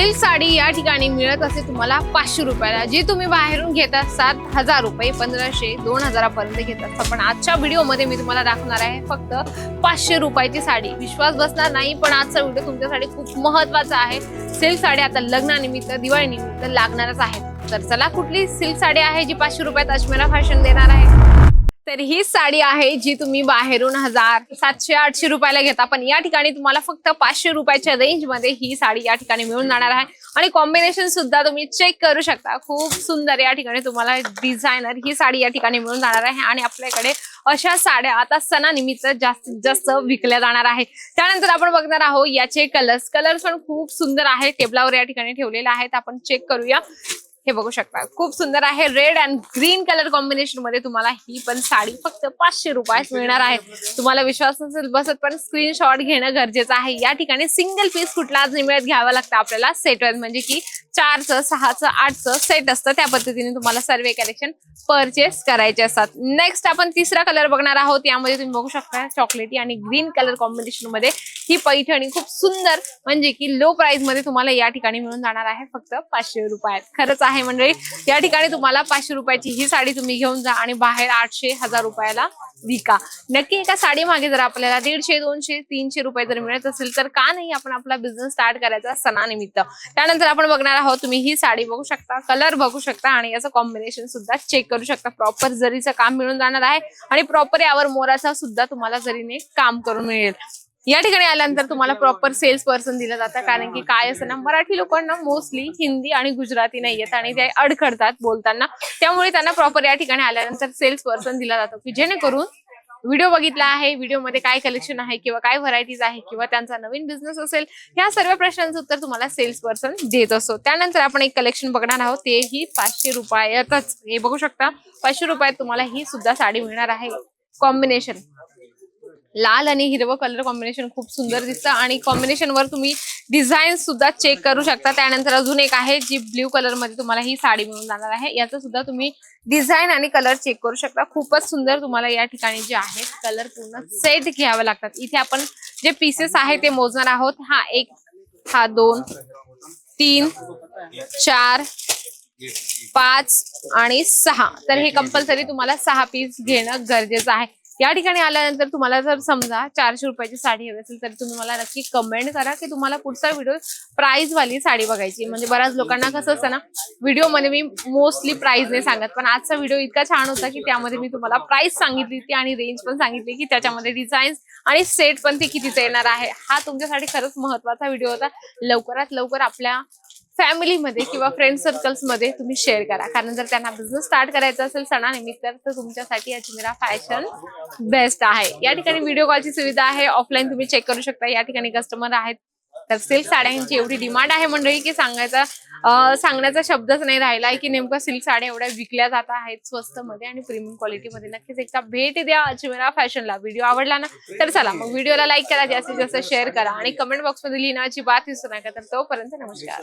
Silk sari या ठिकाणी मिळत असे तुम्हाला पाचशे रुपयाला. जी तुम्ही बाहेरून घेता सात हजार रुपये पंधराशे दोन हजारापर्यंत घेत असता पण आजच्या व्हिडिओमध्ये मी तुम्हाला दाखवणार आहे फक्त पाचशे रुपयाची साडी. विश्वास बसणार नाही पण आजचा व्हिडिओ तुमच्यासाठी खूप महत्त्वाचा आहे. सिल्क साडी आता लग्नानिमित्त दिवाळीनिमित्त लागणारच आहेत तर चला कुठली सिल्क साडी आहे जी पाचशे रुपयात अजमेरा फॅशन देणार आहे? तर ही साडी आहे जी तुम्ही बाहेरून हजार सातशे आठशे रुपयाला घेता. पण या ठिकाणी तुम्हाला फक्त पाचशे रुपयाच्या रेंजमध्ये ही साडी या ठिकाणी मिळून जाणार आहे. आणि कॉम्बिनेशन सुद्धा तुम्ही चेक करू शकता. खूप सुंदर या ठिकाणी तुम्हाला डिझायनर ही साडी या ठिकाणी मिळून जाणार आहे. आणि आपल्याकडे अशा साड्या आता सणानिमित्त जास्तीत जास्त विकल्या जाणार आहे. त्यानंतर आपण बघणार आहोत याचे कलर्स कलर्स पण खूप सुंदर आहे टेबलावर या ठिकाणी ठेवलेले आहेत. आपण चेक करूया. हे बघू शकता. खूप सुंदर आहे. रेड अँड ग्रीन कलर कॉम्बिनेशनमध्ये तुम्हाला ही पण साडी फक्त पाचशे रुपयात मिळणार आहे. तुम्हाला विश्वास नसेल बसत पण स्क्रीनशॉट घेणं गरजेचं आहे. या ठिकाणी सिंगल पीस कुठलाच निमिळत मिळत घ्यावं लागतं आपल्याला? सेट वाईज म्हणजे की चारचं सहाचं आठचं सेट असतं. त्या पद्धतीने तुम्हाला सर्व कलेक्शन परचेस करायचे असतात. नेक्स्ट आपण तिसरा कलर बघणार आहोत. यामध्ये तुम्ही बघू शकता चॉकलेटी आणि ग्रीन कलर कॉम्बिनेशनमध्ये ही पैठणी खूप सुंदर म्हणजे की लो प्राइसमध्ये तुम्हाला या ठिकाणी मिळून जाणार आहे फक्त पाचशे रुपयात. खरंच आहे मंडळी म्हणजे या ठिकाणी तुम्हाला पाचशे रुपयाची ही साडी तुम्ही घेऊन जा आणि बाहेर आठशे हजार रुपयाला विका. नक्की एका साडी मागे जर आपल्याला दीडशे दोनशे तीनशे रुपये जर मिळत असेल तर का नाही आपण आपला बिझनेस स्टार्ट करायचा सणानिमित्त? त्यानंतर आपण बघणार आहोत तुम्ही ही साडी बघू शकता कलर बघू शकता आणि याचं कॉम्बिनेशन सुद्धा चेक करू शकता. प्रॉपर जरीचं काम मिळून जाणार आहे आणि प्रॉपर यावर मोराचा सुद्धा तुम्हाला जरीने काम करून मिळेल. या ठिकाणी आल्यानंतर तुम्हाला प्रॉपर सेल्स पर्सन दिलं जातं. कारण की काय असं ना मराठी लोकांना मोस्टली हिंदी आणि गुजराती नाही येत आणि ते अडखडतात बोलताना. त्यामुळे त्यांना प्रॉपर या ठिकाणी आल्यानंतर सेल्स पर्सन दिला जातो की जेणेकरून व्हिडिओ बघितला आहे व्हिडिओमध्ये काय कलेक्शन आहे किंवा काय व्हरायटीज आहे किंवा त्यांचा नवीन बिझनेस असेल या सर्व प्रश्नांचं उत्तर तुम्हाला सेल्स पर्सन देत असतो. त्यानंतर आपण एक कलेक्शन बघणार आहोत. तेही पाचशे रुपयातच. हे बघू शकता पाचशे रुपयात तुम्हाला ही सुद्धा साडी मिळणार आहे. कॉम्बिनेशन लाल आणि हिरवं कलर कॉम्बिनेशन खूप सुंदर दिसतं आणि कॉम्बिनेशन वर तुम्ही डिझाईन सुद्धा चेक करू शकता. त्यानंतर अजून एक आहे जी ब्ल्यू कलरमध्ये तुम्हाला ही साडी मिळून जाणार आहे. याचं सुद्धा तुम्ही डिझाईन आणि कलर चेक करू शकता. खूपच सुंदर तुम्हाला या ठिकाणी जे आहेत कलर पूर्ण सेट घ्यावे लागतात. इथे आपण जे पीसेस आहे ते मोजणार आहोत. हा एक हा दोन तीन चार पाच आणि सहा. तर हे कंपल्सरी तुम्हाला सहा पीस घेणं गरजेचं आहे. या ठिकाणी आल्यानंतर तुम्हाला जर समजा चारशे रुपयाची साडी हवी असेल तर तुम्ही मला नक्की कमेंट करा की तुम्हाला पुढचा व्हिडिओ प्राइस वाली साडी बघायची. म्हणजे बऱ्याच लोकांना कसं असतं ना व्हिडिओमध्ये मी मोस्टली प्राइस नाही सांगत पण आजचा व्हिडिओ इतका छान होता की त्यामध्ये मी तुम्हाला प्राइस सांगितली होती आणि रेंज पण सांगितली की त्याच्यामध्ये डिझाईन्स आणि सेट पण ते कितीचा येणार आहे. हा तुमच्यासाठी खरंच महत्त्वाचा व्हिडिओ होता. लवकरात लवकर आपल्या फॅमिलीमध्ये किंवा फ्रेंड सर्कल्समध्ये तुम्ही शेअर करा. कारण जर त्यांना बिझनेस स्टार्ट करायचा असेल सणानिमित्त तर तुमच्यासाठी अजमेरा फॅशन बेस्ट आहे. या ठिकाणी व्हिडिओ कॉलची सुविधा आहे. ऑफलाईन तुम्ही चेक करू शकता. या ठिकाणी कस्टमर आहेत. तर सिल्क साड्यांची एवढी डिमांड आहे मंडळी की सांगायचा सांगण्याचा शब्दच नाही राहिला आहे की नेमकं सिल्क साड्या एवढ्या विकल्या जात आहेत स्वस्त मध्ये आणि प्रीमियम क्वालिटीमध्ये नक्कीच एकदा भेट द्या अजमेरा फॅशनला व्हिडिओ आवडला ना तर चला मग व्हिडिओला लाईक करा. जास्तीत जास्त शेअर करा. आणि कमेंट बॉक्समध्ये लिहिण्याची बात विसरू नका. तर तोपर्यंत नमस्कार.